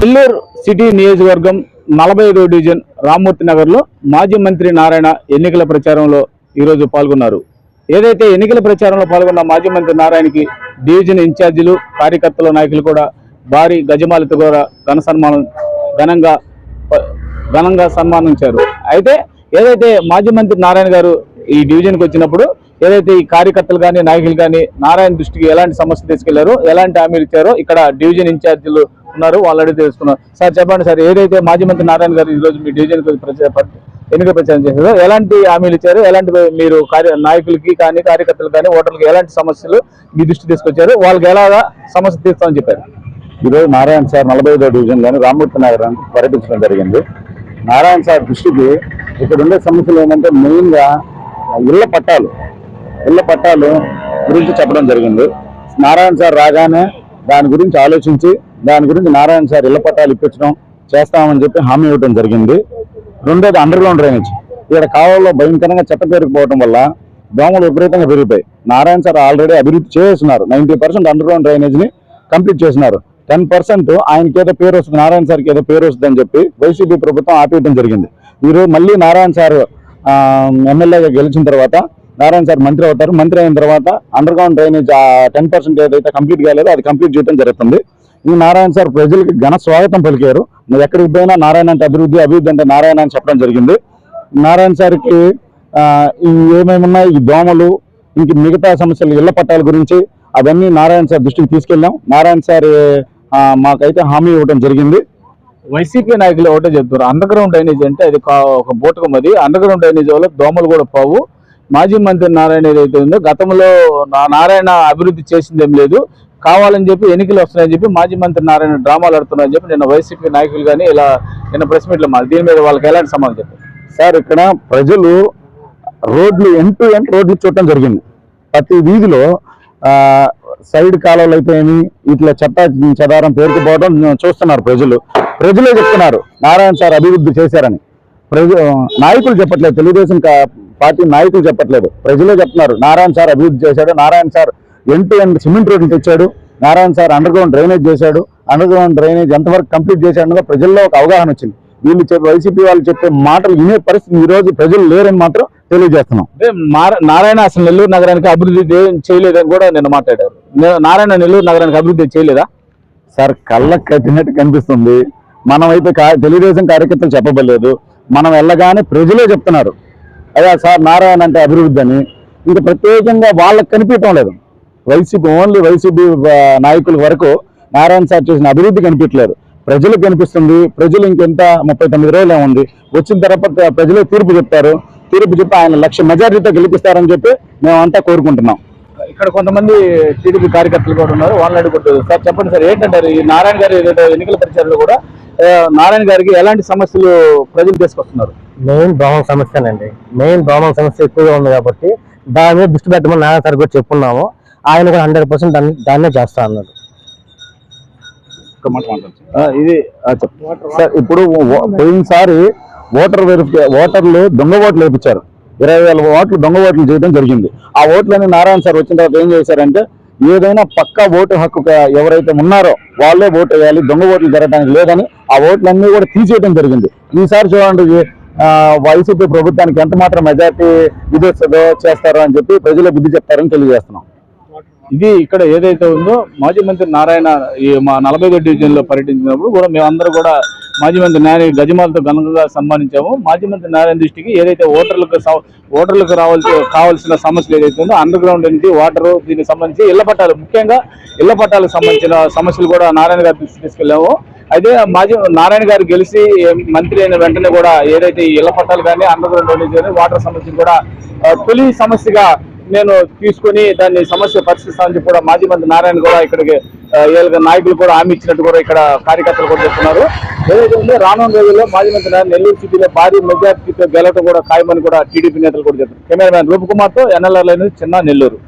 Nellore city నియోజకవర్గం నలభై ఐదో డివిజన్ రామ్మూర్తి నగర్లో మాజీ మంత్రి నారాయణ ఎన్నికల ప్రచారంలో ఈరోజు పాల్గొన్నారు. ఏదైతే ఎన్నికల ప్రచారంలో పాల్గొన్న మాజీ మంత్రి నారాయణకి డివిజన్ ఇన్ఛార్జీలు కార్యకర్తల నాయకులు కూడా భారీ గజమాలతో కూడా ఘన సన్మానం ఘనంగా ఘనంగా సన్మానించారు. అయితే ఏదైతే మాజీ మంత్రి నారాయణ గారు ఈ డివిజన్కి వచ్చినప్పుడు ఏదైతే ఈ కార్యకర్తలు కానీ నాయకులు కానీ నారాయణ దృష్టికి ఎలాంటి సమస్య తీసుకెళ్ళారో ఎలాంటి హామీలు ఇచ్చారో ఇక్కడ డివిజన్ ఇన్ఛార్జీలు ఉన్నారు వాళ్ళు తెలుసుకున్నారు. సార్ చెప్పండి సార్ ఏదైతే మాజీ మంత్రి నారాయణ గారు ఈ రోజు మీ డివిజన్ ఎన్నిక ప్రచారం చేశారో ఎలాంటి హామీలు ఇచ్చారు ఎలాంటి మీరు కార్య నాయకులకి కానీ కార్యకర్తలు కానీ ఓటర్లకు ఎలాంటి సమస్యలు మీ దృష్టి తీసుకొచ్చారు వాళ్ళకి ఎలాగా సమస్య తీస్తామని చెప్పారు? ఈరోజు నారాయణ సార్ నలభై ఐదో డివిజన్లోని రామ్మూర్తి నగరాన్ని పర్యటించడం జరిగింది. నారాయణ సార్ దృష్టికి ఇక్కడ ఉండే సమస్యలు ఏంటంటే మెయిన్గా ఇళ్ళ పట్టాలు. ఇళ్ళ పట్టాలు గురించి చెప్పడం జరిగింది. నారాయణ సార్ రాగానే దాని గురించి ఆలోచించి దాని గురించి నారాయణ సార్ ఇళ్ళ పట్టాలు ఇప్పించడం చేస్తామని చెప్పి హామీ ఇవ్వడం జరిగింది. రెండోది అండర్ గ్రౌండ్ డ్రైనేజ్ ఇక్కడ కాలంలో భయంకరంగా చెత్త పేరుకుపోవడం వల్ల దోమలు విపరీతంగా పెరిగిపోయి నారాయణ సార్ ఆల్రెడీ అభివృద్ధి చేస్తున్నారు. నైన్టీ పర్సెంట్ అండర్ గ్రౌండ్ డ్రైనేజ్ని కంప్లీట్ చేసినారు టెన్ పర్సెంట్ ఆయనకి ఏదో పేరు వస్తుంది నారాయణ సార్కి ఏదో పేరు వస్తుంది అని చెప్పి వైసీపీ ప్రభుత్వం ఆపేయడం జరిగింది. ఈరోజు మళ్ళీ నారాయణ సార్ ఎమ్మెల్యేగా గెలిచిన తర్వాత నారాయణ సార్ మంత్రి అవుతారు. మంత్రి అయిన తర్వాత underground drainage ten percent ఏదైతే కంప్లీట్ కాలేదో అది కంప్లీట్ చేయడం జరుగుతుంది. ఈ నారాయణ సార్ ప్రజలకి ఘన స్వాగతం పలికారు. నువ్వు ఎక్కడికి పోయినా నారాయణ అంటే అభివృద్ధి అభివృద్ధి అంటే నారాయణ అని చెప్పడం జరిగింది. నారాయణ సార్కి ఈ ఏమేమి ఉన్నాయి? ఈ దోమలు ఇంక మిగతా సమస్యలు ఇళ్ళ పట్టాల గురించి అవన్నీ నారాయణ సార్ దృష్టికి తీసుకెళ్ళాం. నారాయణ సార్ మాకైతే హామీ ఇవ్వడం జరిగింది. వైసీపీ నాయకులు ఒకటే చెప్తారు అండర్ గ్రౌండ్ డ్రైనేజ్ అంటే అది ఒక బోటకం అది అండర్ గ్రౌండ్ డ్రైనేజ్ వల్ల దోమలు కూడా పోవు. మాజీ మంత్రి నారాయణ ఏదైతే ఉందో గతంలో నా- నారాయణ అభివృద్ధి చేసిందేం లేదు. కావాలని చెప్పి ఎన్నికలు వస్తున్నాయని చెప్పి మాజీ మంత్రి నారాయణ డ్రామాలు ఆడుతున్నారని చెప్పి నిన్న వైసీపీ నాయకులు కానీ ఇలా నిన్న ప్రెస్ మీట్లో మా దీని మీద వాళ్ళకి ఎలాంటి సమాధానం చెప్పారు? సార్ ఇక్కడ ప్రజలు రోడ్లు ఎన్ టు ఎన్ రోడ్లు చూడటం జరిగింది. ప్రతి వీధిలో సైడ్ కాలువలు అయితే ఏమి ఇట్లా చెత్త చెదారం పేరుకుపోవడం చూస్తున్నారు ప్రజలు. ప్రజలే చెప్తున్నారు నారాయణ సార్ అభివృద్ధి చేశారని. ప్రజ నాయకులు చెప్పట్లేదు తెలుగుదేశం కా- పార్టీ నాయకులు చెప్పట్లేదు. ప్రజలే చెప్తున్నారు నారాయణ సార్ అభివృద్ధి చేశాడు Narayana sir end to end cement రోడ్లు తెచ్చాడు Narayana sir underground drainage చేశాడు అండర్ గ్రౌండ్ డ్రైనేజ్ ఎంతవరకు కంప్లీట్ చేశాడో ప్రజల్లో ఒక అవగాహన వచ్చింది. వీళ్ళు చెప్పే వైసీపీ వాళ్ళు చెప్పే మాటలు వినే పరిస్థితి ఈ రోజు ప్రజలు లేరని మాత్రం తెలియజేస్తున్నాం. నారాయణ అసలు నెల్లూరు నగరానికి అభివృద్ధి చేయలేదని కూడా నిన్న మాట్లాడారు. నారాయణ నెల్లూరు నగరానికి అభివృద్ధి చేయలేదా? సార్ కళ్ళకు కట్టినట్టు కనిపిస్తుంది. మనమైతే కా- తెలుగుదేశం కార్యకర్తలు చెప్పబడలేదు. మనం వెళ్ళగానే ప్రజలే చెప్తున్నారు. అయ్యా సార్ నారాయణ అంటే అభివృద్ధి అని. ఇంకా ప్రత్యేకంగా వాళ్ళకి కనిపించడం లేదు. వైసీపీ ఓన్లీ వైసీపీ నాయకుల వరకు నారాయణ సార్ చేసిన అభివృద్ధి కనిపించలేదు ప్రజలకు కనిపిస్తుంది. ప్రజలు ఇంకెంత ముప్పై తొమ్మిది రోజులే ఉంది వచ్చిన తర్వాత ప్రజలే తీర్పు చెప్తారు తీర్పు చెప్పి ఆయన లక్ష మెజారిటీతో గెలిపిస్తారని చెప్పి మేమంతా కోరుకుంటున్నాం. ఇక్కడ కొంతమంది టీడీపీ కార్యకర్తలు కూడా ఉన్నారు. వాళ్ళని అడుగుతారు సార్ చెప్పండి సార్ ఏంటంటారు? ఈ నారాయణ గారి ఎన్నికల ప్రచారంలో కూడా నారాయణ గారికి ఎలాంటి సమస్యలు ప్రజలు తీసుకొస్తున్నారు? మెయిన్ దోమల సమస్యనండి. మెయిన్ దోమల సమస్య ఎక్కువగా ఉంది కాబట్టి దాని మీద దృష్టి పెట్టమని నాన్న సార్ కూడా చెప్పున్నాము. ఆయన కూడా హండ్రెడ్ పర్సెంట్ దాన్ని దాన్నే చేస్తా అన్నాడు. ఇది. సార్ ఇప్పుడు పోయినసారి ఓటర్ వెరిఫికే ఓటర్లు దొంగ ఓట్లు వేయించారు ఇరవై వేల ఓట్లు దొంగ ఓట్లు చేయడం జరిగింది. ఆ ఓట్లని నారాయణ సార్ వచ్చిన తర్వాత ఏం చేశారంటే ఏదైనా పక్కా ఓటు హక్కు ఎవరైతే ఉన్నారో వాళ్ళే ఓటు వేయాలి దొంగ ఓట్లు జరగడానికి లేదని ఆ ఓట్లన్నీ కూడా తీసేయడం జరిగింది. ఈసారి చూడండి వైసీపీ ప్రభుత్వానికి ఎంత మాత్రం మెజార్టీ ఇది వస్తుందో చేస్తారో అని చెప్పి ప్రజలు బుద్ధి చెప్తారని తెలియజేస్తున్నాం. ఇది ఇక్కడ ఏదైతే ఉందో మాజీ మంత్రి నారాయణ ఈ మా నలభై డివిజన్లో పర్యటించినప్పుడు కూడా మేమందరూ కూడా మాజీ మంత్రి నారాయణ గజమాలతో ఘనంగా సన్మానించాము. మాజీ మంత్రి నారాయణ దృష్టికి ఏదైతే ఓటర్లకు ఓటర్లకు రావాల్సి కావాల్సిన సమస్యలు ఏదైతే ఉందో అండర్ గ్రౌండ్ నుంచి వాటర్ దీనికి సంబంధించి ఇళ్ళ పట్టాలు ముఖ్యంగా ఇళ్ళ పట్టాలకు సంబంధించిన సమస్యలు కూడా నారాయణ గారి దృష్టికి తీసుకెళ్ళాము. అయితే మాజీ నారాయణ గారు గెలిచి మంత్రి అయిన వెంటనే కూడా ఏదైతే ఇళ్ళ పట్టాలు కానీ అండర్గ్రౌండ్ డ్రైనేజ్ కానీ వాటర్ సమస్య కూడా తొలి సమస్యగా నేను తీసుకొని దాన్ని సమస్య పరిశీలిస్తామని చెప్పి కూడా మాజీ మంత్రి నారాయణ కూడా ఇక్కడికి ఏళ్ళ నాయకులు కూడా హామీ ఇచ్చినట్టు కూడా ఇక్కడ కార్యకర్తలు కూడా చెప్తున్నారు. ఏదైతే ఉందో రానున్న రోజుల్లో మాజీ మంత్రి నారాయణ నెల్లూరు సిటీలో భారీ మెజార్టీతో గెలవటం కూడా ఖాయమని కూడా టీడీపీ నేతలు కూడా చెప్తారు కెమెరామ్యాన్ రూపకుమార్తో ఎన్ఎల్ఆర్ లైన్ చిన్న నెల్లూరు.